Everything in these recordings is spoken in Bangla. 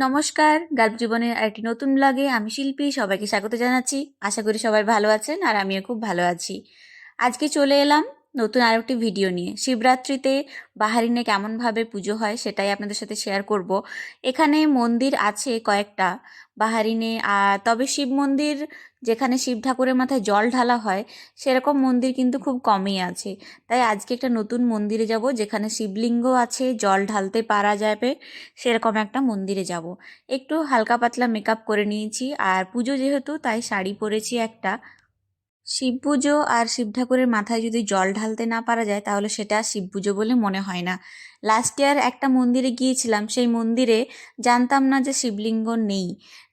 নমস্কার গল্প জীবনের একটি নতুন ব্লগে আমি শিল্পী, সবাইকে স্বাগত জানাচ্ছি। আশা করি সবাই ভালো আছেন আর আমিও খুব ভালো আছি। আজকে চলে এলাম নতুন আরেকটি ভিডিও নিয়ে। শিবরাত্রিতে বাহারিনে কেমনভাবে পুজো হয় সেটাই আপনাদের সাথে শেয়ার করব। এখানে মন্দির আছে কয়েকটা বাহারিনে তবে শিব মন্দির যেখানে শিব ঠাকুরের মাথায় জল ঢালা হয় সেরকম মন্দির কিন্তু খুব কমই আছে। তাই আজকে একটা নতুন মন্দিরে যাব যেখানে শিবলিঙ্গ আছে, জল ঢালতে পারা যাবে, সেরকম একটা মন্দিরে যাব। একটু হালকা পাতলা মেকআপ করে নিয়েছি আর পুজো যেহেতু তাই শাড়ি পরেছি একটা। শিব পুজো আর শিব ঠাকুরের মাথায় যদি জল ঢালতে না পারা যায়, তাহলে সেটা শিব পুজো বলে মনে হয় না। লাস্ট ইয়ার একটা মন্দিরে গিয়েছিলাম, সেই মন্দিরে জানতাম না যে শিবলিঙ্গ নেই।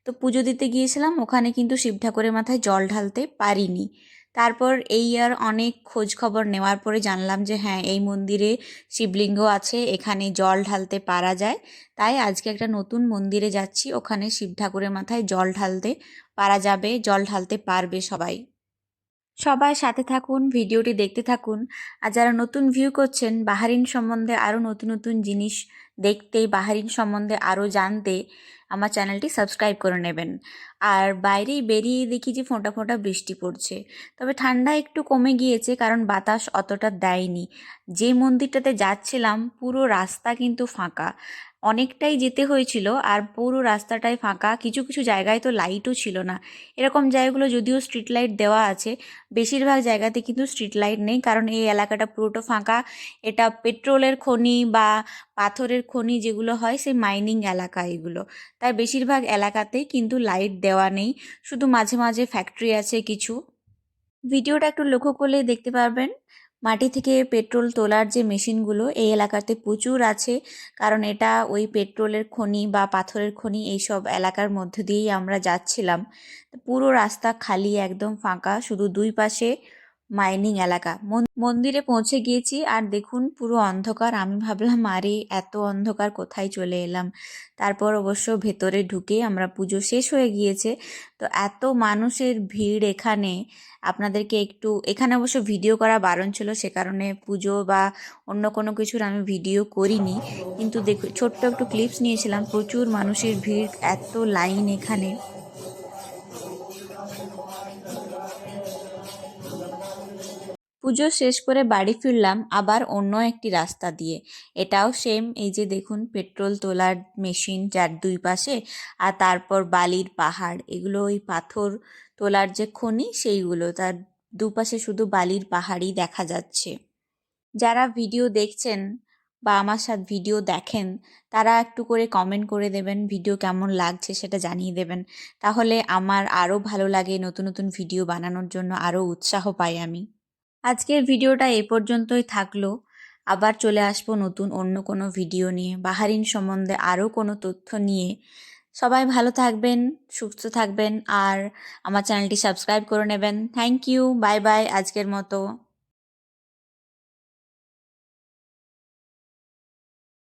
তো পুজো দিতে গিয়েছিলাম, ওখানে কিন্তু শিব ঠাকুরের মাথায় জল ঢালতে পারিনি। তারপর এই ইয়ার অনেক খোঁজ খবর নেওয়ার পরে জানলাম যে হ্যাঁ এই মন্দিরে শিবলিঙ্গ আছে, এখানে জল ঢালতে পারা যায়। তাই আজকে একটা নতুন মন্দিরে যাচ্ছি, ওখানে শিব ঠাকুরের মাথায় জল ঢালতে পারা যাবে, জল ঢালতে পারবে সবাই। সবাই সাথে থাকুন, ভিডিওটি দেখতে থাকুন। আর যারা নতুন ভিউ করছেন, বাহারিন সম্বন্ধে আরও নতুন নতুন জিনিস দেখতে, বাহারিন সম্বন্ধে আরও জানতে আমার চ্যানেলটি সাবস্ক্রাইব করে নেবেন। আর বাইরেই বেরিয়ে দেখি যে ফোঁটা ফোঁটা বৃষ্টি পড়ছে। তবে ঠান্ডা একটু কমে গিয়েছে, কারণ বাতাস অতটা দেয়নি। যে মন্দিরটাতে যাচ্ছিলাম, পুরো রাস্তা কিন্তু ফাঁকা। অনেকটাই যেতে হয়েছিল আর পুরো রাস্তাটাই ফাঁকা, কিছু কিছু জায়গায় তো লাইটও ছিল না। এরকম জায়গাগুলো যদিও স্ট্রিট লাইট দেওয়া আছে, বেশিরভাগ জায়গাতে কিন্তু স্ট্রিট লাইট নেই কারণ এই এলাকাটা পুরোটা ফাঁকা। এটা পেট্রোলের খনি বা পাথরের খনি যেগুলো হয় সেই মাইনিং এলাকা এগুলো। তাই বেশিরভাগ এলাকাতেই কিন্তু লাইট দেওয়া নেই। শুধু মাঝে মাঝে ফ্যাক্টরি আছে কিছু। ভিডিওটা একটু লক্ষ্য করলেই দেখতে পারবেন। মাটি থেকে পেট্রোল তোলার যে মেশিনগুলো, এই এলাকাতে প্রচুর আছে। কারণ এটা ওই পেট্রোলের খনি বা পাথরের খনি এইসব এলাকার মধ্য দিয়েই আমরা যাচ্ছিলাম। পুরো রাস্তা খালি, একদম ফাঁকা। শুধু দুই পাশে মাইনিং এলাকা। মন্দিরে পৌঁছে গিয়েছি আর দেখুন পুরো অন্ধকার। আমি ভাবলাম, আরে, এত অন্ধকার কোথায় চলে এলাম? তারপর অবশ্য ভেতরে ঢুকে আমরা পুজো শেষ হয়ে গিয়েছে। তো এত মানুষের ভিড় এখানে। আপনাদেরকে একটু, এখানে অবশ্য ভিডিও করা বারণ ছিল, সে কারণে পুজো বা অন্য কোনো কিছুর আমি ভিডিও করিনি। কিন্তু দেখ ছোট্ট একটু ক্লিপস নিয়েছিলাম। প্রচুর মানুষের ভিড়, এত লাইন এখানে। পুজো শেষ করে বাড়ি ফিরলাম আবার অন্য একটি রাস্তা দিয়ে। এটাও সেম এই যে দেখুন পেট্রোল তোলার মেশিন যার দুই পাশে আর তারপর বালির পাহাড়। এগুলো ওই পাথর তোলার যে খনি, সেইগুলো। তার দুপাশে শুধু বালির পাহাড়ই দেখা যাচ্ছে। যারা ভিডিও দেখছেন বা আমার সাথে ভিডিও দেখেন, তারা একটু করে কমেন্ট করে দেবেন ভিডিও কেমন লাগছে সেটা জানিয়ে দেবেন। তাহলে আমার আরও ভালো লাগে নতুন নতুন ভিডিও বানানোর জন্য, আরও উৎসাহ পাই আমি। আজকের ভিডিওটা এ পর্যন্তই থাকল। আবার চলে আসব নতুন অন্য কোনো ভিডিও নিয়ে, বাহারিন সম্বন্ধে আরও কোনো তথ্য নিয়ে। সবাই ভালো থাকবেন, সুস্থ থাকবেন, আর আমার চ্যানেলটি সাবস্ক্রাইব করে নেবেন। থ্যাংক ইউ, বাই বাই, আজকের মতো।